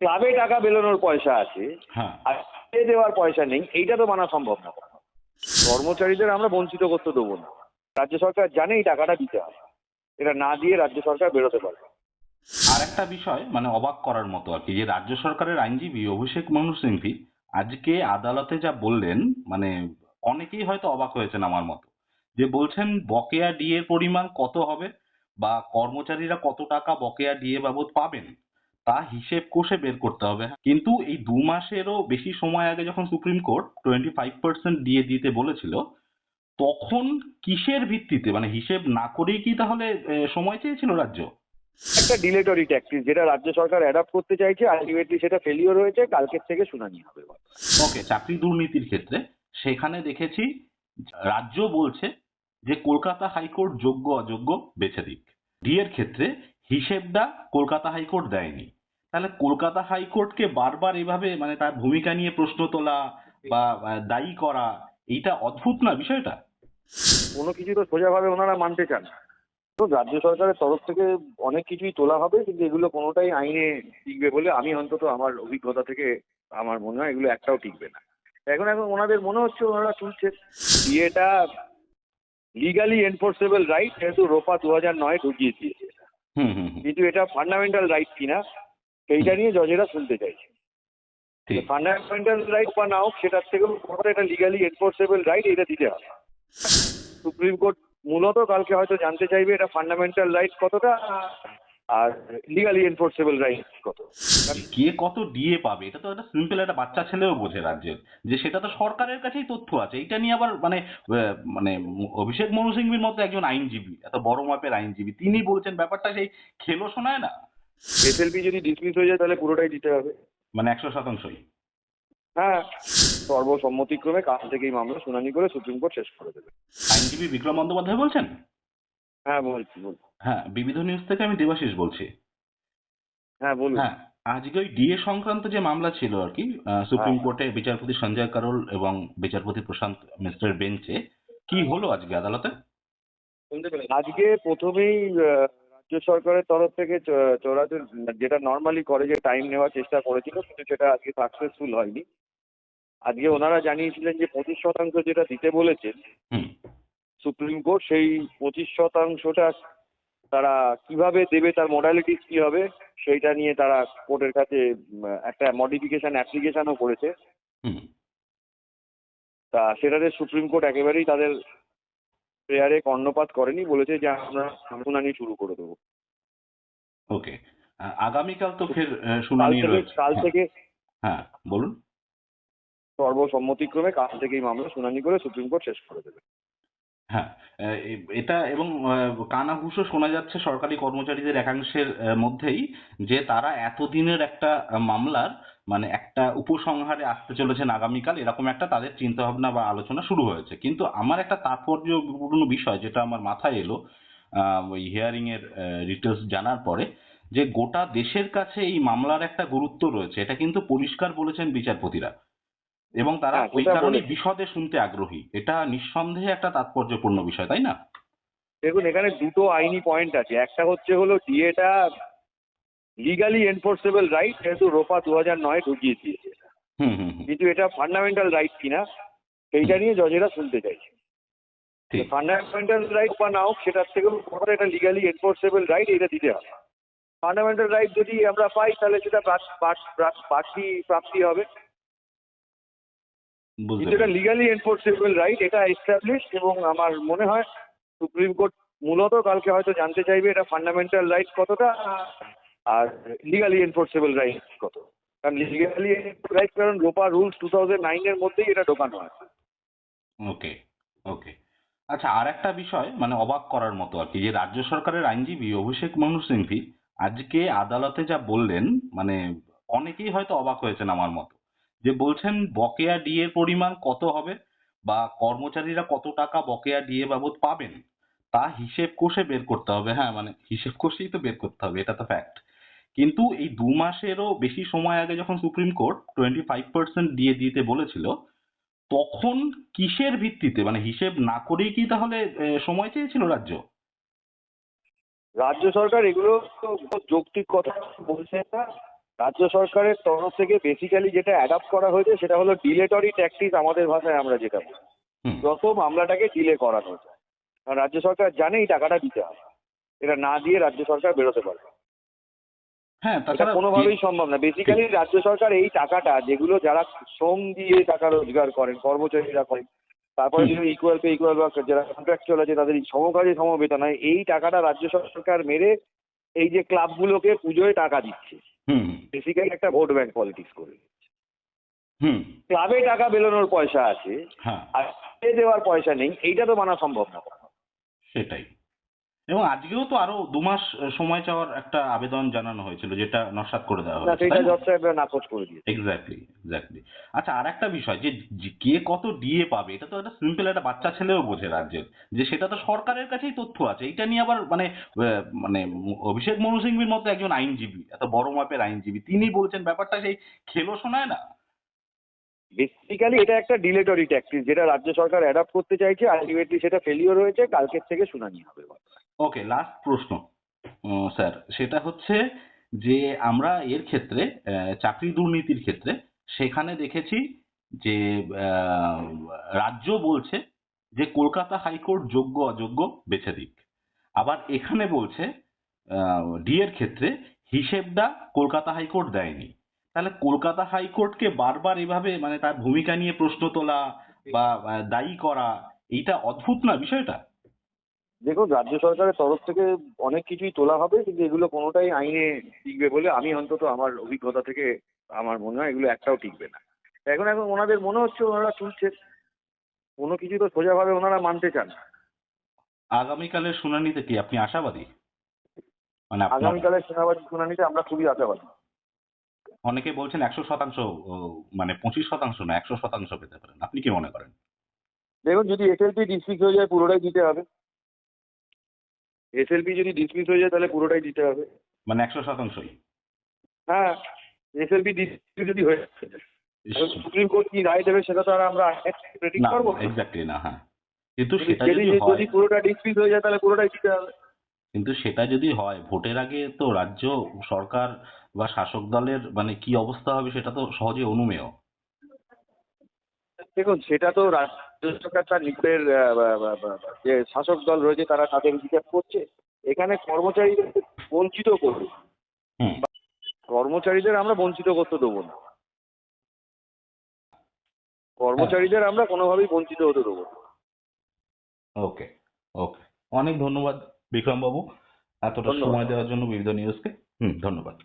ক্লাবে টাকা বেরোনোর পয়সা আছে হ্যাঁ। আর দেওয়ার পয়সা নেই এইটা তো মানা সম্ভব না কর্মচারীদের আমরা বঞ্চিত করতে দেবো না। রাজ্য সরকার জানে এই টাকাটা দিতে হবে। এটা না দিয়ে রাজ্য সরকার বেরোতে পারবে আর একটা বিষয় মানে অবাক করার মতো আর কি যে রাজ্য সরকারের আইনজীবী অভিষেক মনু সিংভি আজকে আদালতে যা বললেন মানে অনেকেই হয়তো অবাক হয়েছেন আমার মতো যে বলছেন বকেয়া ডিএর পরিমাণ কত হবে বা কর্মচারীরা কত টাকা বকেয়া ডিএ বাবদ পাবেন? তা হিসেব কষে বের করতে হবে। কিন্তু এই দু মাসেরও বেশি সময় আগে যখন supreme court twenty five percent DA দিতে বলেছিল তখন কিসের ভিত্তিতে? মানে হিসেব না করেই কি তাহলে সময় চেয়েছিল রাজ্য? একটা ডিলেটরি ট্যাক্টিস যেটা রাজ্য সরকার অ্যাডাপ্ট করতে চাইছে আলটিমেটলি সেটা ফেলিওর হয়েছে কালকের থেকে শুনানি হবে। ওকে চাকরি দুর্নীতির ক্ষেত্রে সেখানে দেখেছি রাজ্য বলছে যে কলকাতা হাইকোর্ট যোগ্য অযোগ্য বেছে দিক। ডি এর ক্ষেত্রে হিসেবটা কলকাতা হাইকোর্ট দেয়নি। তাহলে কলকাতা হাইকোর্টকে বারবার এভাবে মানে তার ভূমিকা নিয়ে প্রশ্ন তোলা বা দায়ী করা এইটা অদ্ভুত না বিষয়টা? কোনো কিছু তো সোজাভাবে ওনারা মানতে চান তো রাজ্য সরকারের তরফ থেকে অনেক কিছুই তোলা হবে কিন্তু এগুলো কোনোটাই আইনে টিকবে বলে আমি অন্তত আমার অভিজ্ঞতা থেকে আমার মনে হয় এগুলো একটাও টিকবে না। এখন এখন ওনাদের মনে হচ্ছে ওনারা তুলছে। বিয়েটা লিগালি এনফোর্সেবল রাইট যেহেতু রোপা দু হাজার নয় ঢুকিয়ে দিয়েছে। হুম হুম হুম, কিন্তু এটা ফান্ডামেন্টাল রাইট কিনা সেইটা নিয়ে জজেরা শুনতে চাইছে। ঠিক। ফান্ডামেন্টাল রাইট বা না হোক সেটার থেকেও বড় এটা লিগালি এনফোর্সেবল রাইট এটা দিতে হবে। সুপ্রিম কোর্ট মূলত কালকে হয়তো জানতে চাইবে এটা ফান্ডামেন্টাল রাইট কতটা আর লিগালি এনফোর্সেবল রাইট কত। কে কত ডিএ পাবে? এটা তো একটা সিম্পল একটা বাচ্চা ছেলেও বোঝে রাজ্যের যে সেটা তো সরকারের কাছেই তথ্য আছে। এটা নিয়ে আবার মানে মানে অভিষেক মনু সিংভির মতো একজন আইনজীবী এত বড় মাপের আইনজীবী তিনি বলছেন ব্যাপারটা সেই খেলো শোনায় না। এসএলপি যদি ডিসমিস হয়ে যায় তাহলে পুরোটাই দিতে হবে। মানে একশো শতাংশই? হ্যাঁ সর্বসম্মতিক্রমে কাল থেকেই মামলা শুনানি করে সুপ্রিম কোর্ট শেষ করে দেবে। আইনজীবী বিক্রম বন্দ্যোপাধ্যায় বলছেন? হ্যাঁ বলছি বলছি। হ্যাঁ বিবিধ নিউজ থেকে আমি দেবাশিস বলছি। হ্যাঁ বলুন। হ্যাঁ আজকে ওই ডিএ সংক্রান্ত যে মামলা ছিল আর কি সুপ্রিম হ্যাঁ। কোর্টে বিচারপতি সঞ্জয় কারোল এবং বিচারপতি প্রশান্ত মিস্টার বেঞ্চে কি হলো আজকে আদালতে? আজকে প্রথমেই রাজ্য সরকারের তরফ থেকে চ- চৌরাজের যেটা নর্মালি করে যে টাইম নেওয়ার চেষ্টা করেছিল কিন্তু সেটা আজকে সাকসেসফুল হয়নি। আজকে ওনারা জানিয়েছিলেন যে পঁচিশ শতাংশ যেটা দিতে বলেছেন সুপ্রিম কোর্ট সেই পঁচিশ শতাংশটা তারা কীভাবে দেবে তার মোডালিটিস কি হবে সেইটা নিয়ে তারা কোর্টের কাছে একটা মডিফিকেশন অ্যাপ্লিকেশনও করেছে। তা সেটাতে সুপ্রিম কোর্ট একেবারেই তাদের প্রেয়ারে কর্ণপাত করেনি বলেছে যে আমরা শুনানি শুরু করে দেবো। ওকে। আগামীকাল তো ফের কাল শুনানি থেকে রয়েছে। কাল হ্যাঁ, থেকে হ্যাঁ। বলুন। সর্বসম্মতিক্রমে কাল থেকেই মামলা শুনানি করে সুপ্রিম কোর্ট শেষ করে দেবে। হ্যাঁ এটা এবং কানাঘুষো শোনা যাচ্ছে সরকারি কর্মচারীদের একাংশের মধ্যেই যে তারা এতদিনের একটা মামলার মানে একটা উপসংহারে আসতে চলেছেন আগামীকাল এরকম একটা তাদের চিন্তা ভাবনা বা আলোচনা শুরু হয়েছে। কিন্তু আমার একটা তাৎপর্যপূর্ণ বিষয় যেটা আমার মাথায় এলো ওই হিয়ারিং এর ডিটেলস জানার পরে যে গোটা দেশের কাছে এই মামলার একটা গুরুত্ব রয়েছে এটা কিন্তু পরিষ্কার বলেছেন বিচারপতিরা। এবং তারা হ্যাঁ, ওই কারণে। বিশদে শুনতে আগ্রহী। এটা নিঃসন্দেহে একটা তাৎপর্যপূর্ণ বিষয় তাই না? দেখুন এখানে দুটো আইনি পয়েন্ট আছে। একটা হচ্ছে হলো ডিএটা লিগালি এনফোর্সেবল রাইট যেহেতু রোপা দু হাজার নয় ঢুকিয়ে দিয়েছে হুম হুম হুম। কিন্তু এটা ফান্ডামেন্টাল রাইট কিনা সেইটা নিয়ে জজেরা শুনতে চাইছে। ফান্ডামেন্টাল রাইট বা না হোক সেটার থেকেও বড় এটা লিগালি এনফোর্সেবল রাইট এটা দিতে হবে। ফান্ডামেন্টাল রাইট যদি আমরা পাই তাহলে সেটা প্রাপ্তি প্রাপ্তি হবে। কিন্তু এটা লিগালি এনফোর্সেবল রাইট এটা এস্টাবলিশ এবং আমার মনে হয় সুপ্রিম কোর্ট মূলত কালকে হয়তো জানতে চাইবে এটা ফান্ডামেন্টাল রাইট কতটা আর লিগালি এনফোর্সেবল রাইট কত? কারণ লিগালি রাইট কারণ রোপা রুলস টু থাউজেন্ড নাইনের মধ্যেই এটা ঢোকানো আছে ওকে ওকে আচ্ছা আর একটা বিষয় মানে অবাক করার মতো আর কি, যে রাজ্য সরকারের আইনজীবী অভিষেক মনু সিংভি আজকে আদালতে যা বললেন মানে অনেকেই হয়তো অবাক হয়েছেন আমার মতো, যে বলছেন বকেয়া ডিএর পরিমাণ কত হবে বা কর্মচারীরা কত টাকা বকেয়া ডিএ বাবদ পাবেন, তা হিসেব কষে বের করতে হবে। হ্যাঁ মানে হিসেব কষেই তো বের করতে হবে, এটা তো ফ্যাক্ট কিন্তু এই দু মাসেরও বেশি সময় আগে যখন supreme court twenty five percent দিয়ে দিতে বলেছিল তখন কিসের ভিত্তিতে? মানে হিসেব না করেই কি তাহলে সময় চেয়েছিল রাজ্য? রাজ্য সরকার এগুলো যৌক্তিক কথা বলছে না। রাজ্য সরকারের তরফ থেকে বেসিক্যালি যেটা অ্যাডাপ্ট করা হয়েছে সেটা হলো ডিলেটরি ট্যাক্টিস আমাদের ভাষায় আমরা যেটা বলি। যত মামলাটাকে ডিলে করানো যায় কারণ রাজ্য সরকার জানে এই টাকাটা দিতে হবে। এটা না দিয়ে রাজ্য সরকার বেরোতে পারবে। হ্যাঁ তাছাড়া কোনোভাবেই সম্ভব না। বেসিক্যালি রাজ্য সরকার এই টাকাটা যেগুলো যারা শ্রম দিয়ে টাকা রোজগার করেন কর্মচারীরা করেন তারপরে যদি ইকুয়াল পে ইকুয়াল ওয়ার্ক যারা কন্ট্রাকচুয়াল আছে তাদের সমকাজে সমবেতন হয় এই টাকাটা রাজ্য সরকার মেরে এই যে ক্লাবগুলোকে পুজোয় টাকা দিচ্ছে। বেসিক্যালি একটা ভোট ব্যাংক পলিটিক্স করে হুম। ক্লাবে টাকা বেরোনোর পয়সা আছে হ্যাঁ। আর দেওয়ার পয়সা নেই এইটা তো মানা সম্ভব না সেটাই। এবং আজকেও তো আরও দু মাস সময় চাওয়ার একটা আবেদন জানানো হয়েছিল যেটা নস্বাত করে দেওয়া হয়েছে সেটা? জজ নাকচ করে দিয়েছে। এক্স্যাক্টলি এক্স্যাক্টলি আচ্ছা আর একটা বিষয় যে কে কত ডিএ পাবে এটা তো একটা সিম্পল একটা বাচ্চা ছেলেও বোঝে রাজ্যের যে সেটা তো সরকারের কাছেই তথ্য আছে এটা নিয়ে আবার মানে মানে অভিষেক মনু সিংভির মতো একজন আইনজীবী এত বড় মাপের আইনজীবী তিনি বলছেন ব্যাপারটা সেই খেলো শোনায় না? বেসিক্যালি এটা একটা ডিলেটরি ট্যাক্টিস যেটা রাজ্য সরকার অ্যাডাপ্ট করতে চাইছে আলটিমেটলি সেটা ফেলিওর হয়েছে, কালকের থেকে শুনানি হবে ওকে লাস্ট প্রশ্ন স্যার সেটা হচ্ছে যে আমরা এর ক্ষেত্রে চাকরি দুর্নীতির ক্ষেত্রে সেখানে দেখেছি যে রাজ্য বলছে যে কলকাতা হাইকোর্ট যোগ্য অযোগ্য বেছে দিক। আবার এখানে বলছে ডি এর ক্ষেত্রে হিসেবটা কলকাতা হাইকোর্ট দেয়নি। তাহলে কলকাতা হাইকোর্টকে বারবার এভাবে মানে তার ভূমিকা নিয়ে প্রশ্ন তোলা বা দায়ী করা এইটা অদ্ভুত না বিষয়টা? দেখুন রাজ্য সরকারের তরফ থেকে অনেক কিছুই তোলা হবে কিন্তু এগুলো কোনোটাই আইনে টিকবে বলে আমি অন্তত আমার অভিজ্ঞতা থেকে আমার মনে হয় এগুলো একটাও টিকবে না। এখন এখন ওনাদের মনে হচ্ছে ওনারা তুলছে কোনো কিছু তো সোজাভাবে ওনারা মানতে চান না। আগামীকালের শুনানিতে কি আপনি আশাবাদী? মানে আগামীকালের শুনানিতে আমরা খুবই আশাবাদী। অনেকে বলছেন একশো শতাংশ মানে পঁচিশ শতাংশ না একশো শতাংশ পেতে পারেন। আপনি কি মনে করেন? দেখুন যদি এসএলপি ডিসমিস হয়ে যায় পুরোটাই দিতে হবে। এসএলপি যদি ডিসমিস হয়ে যায় তাহলে পুরোটাই দিতে হবে। মানে একশো শতাংশই? হ্যাঁ এসএলপি ডিসমিস যদি হয়ে যায় সুপ্রিম কোর্ট কি রায় দেবে সেটা তো আর আমরা প্রেডিক্ট করব এক্স্যাক্টলি না হ্যাঁ। কিন্তু সেটা যদি যদি পুরোটা ডিসমিস হয়ে যায় তাহলে পুরোটাই দিতে হবে। কিন্তু সেটা যদি হয় ভোটের আগে তো রাজ্য সরকার বা শাসক দলের মানে কি অবস্থা হবে সেটা তো সহজে অনুমেয়। দেখুন সেটা তো রাজ্য সরকার তার যে শাসক দল রয়েছে তারা তাদের বিচার করছে। এখানে কর্মচারীদের বঞ্চিত করবে কর্মচারীদের আমরা বঞ্চিত করতে দেবো না। কর্মচারীদের আমরা কোনোভাবেই বঞ্চিত হতে দেবো ওকে ওকে। অনেক ধন্যবাদ বিক্রম বাবু এতটা। সময় দেওয়ার জন্য বিবিধ নিউজকে। হুম ধন্যবাদ।